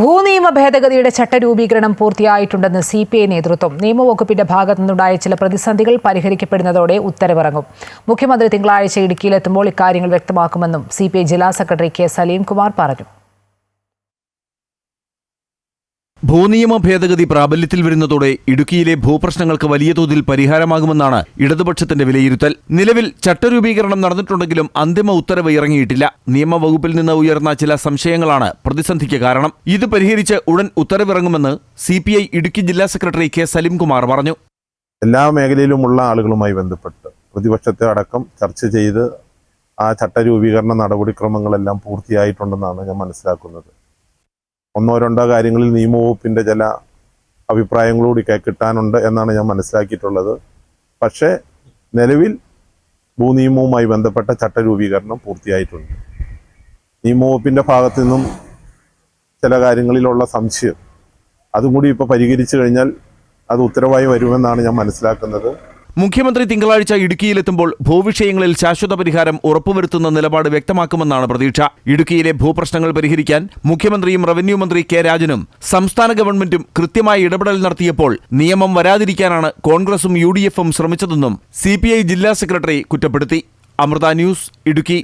ഭൂനിയമ ഭേദഗതിയുടെ ചട്ടരൂപീകരണം പൂർത്തിയായിട്ടുണ്ടെന്ന് സി പി ഐ നേതൃത്വം നിയമവകുപ്പിന്റെ ഭാഗത്തു നിന്നുണ്ടായ ചില പ്രതിസന്ധികൾ പരിഹരിക്കപ്പെടുന്നതോടെ ഉത്തരവിറങ്ങും. മുഖ്യമന്ത്രി തിങ്കളാഴ്ച ഇടുക്കിയിലെത്തുമ്പോൾ ഇക്കാര്യങ്ങൾ വ്യക്തമാക്കുമെന്നും സി ജില്ലാ സെക്രട്ടറി കെ സലീംകുമാർ പറഞ്ഞു. ഭൂനിയമ ഭേദഗതി പ്രാബല്യത്തിൽ വരുന്നതോടെ ഇടുക്കിയിലെ ഭൂപ്രശ്നങ്ങൾക്ക് വലിയ തോതിൽ പരിഹാരമാകുമെന്നാണ് ഇടതുപക്ഷത്തിന്റെ വിലയിരുത്തൽ. നിലവിൽ ചട്ടരൂപീകരണം നടന്നിട്ടുണ്ടെങ്കിലും അന്തിമ ഉത്തരവ് ഇറങ്ങിയിട്ടില്ല. നിയമവകുപ്പിൽ നിന്ന് ഉയർന്ന ചില സംശയങ്ങളാണ് പ്രതിസന്ധിക്ക് കാരണം. ഇത് പരിഹരിച്ച് ഉടൻ ഉത്തരവിറങ്ങുമെന്ന് സി പി ഐ ഇടുക്കി ജില്ലാ സെക്രട്ടറി കെ സലീംകുമാർ പറഞ്ഞു. എല്ലാ മേഖലയിലുമുള്ള ആളുകളുമായി ബന്ധപ്പെട്ട് പ്രതിപക്ഷത്തെ അടക്കം ചർച്ച ചെയ്ത് ആ ചട്ടരൂപീകരണ നടപടിക്രമങ്ങളെല്ലാം പൂർത്തിയായിട്ടുണ്ടെന്നാണ് ഞാൻ മനസ്സിലാക്കുന്നത്. ഒന്നോ രണ്ടോ കാര്യങ്ങളിൽ നിയമവകുപ്പിന്റെ ചില അഭിപ്രായങ്ങളൂടി കിട്ടാനുണ്ട് എന്നാണ് ഞാൻ മനസ്സിലാക്കിയിട്ടുള്ളത്. പക്ഷേ നിലവിൽ ഭൂനിയമവുമായി ബന്ധപ്പെട്ട ചട്ടരൂപീകരണം പൂർത്തിയായിട്ടുണ്ട്. നിയമവകുപ്പിന്റെ ഭാഗത്തു നിന്നും ചില കാര്യങ്ങളിലുള്ള സംശയം അതും കൂടി ഇപ്പോൾ പരിഹരിച്ചു കഴിഞ്ഞാൽ അത് ഉത്തരവായി വരുമെന്നാണ് ഞാൻ മനസ്സിലാക്കുന്നത്. മുഖ്യമന്ത്രി തിങ്കളാഴ്ച ഇടുക്കിയിലെത്തുമ്പോൾ ഭൂവിഷയങ്ങളിൽ ശാശ്വത പരിഹാരം ഉറപ്പുവരുത്തുന്ന നിലപാട് വ്യക്തമാക്കുമെന്നാണ് പ്രതീക്ഷ. ഇടുക്കിയിലെ ഭൂപ്രശ്നങ്ങൾ പരിഹരിക്കാൻ മുഖ്യമന്ത്രിയും റവന്യൂ മന്ത്രി കെ രാജനും സംസ്ഥാന ഗവൺമെന്റും കൃത്യമായ ഇടപെടൽ നടത്തിയപ്പോൾ നിയമം വരാതിരിക്കാനാണ് കോൺഗ്രസും യു ശ്രമിച്ചതെന്നും സി ജില്ലാ സെക്രട്ടറി കുറ്റപ്പെടുത്തി. അമൃത ന്യൂസ് ഇടുക്കി.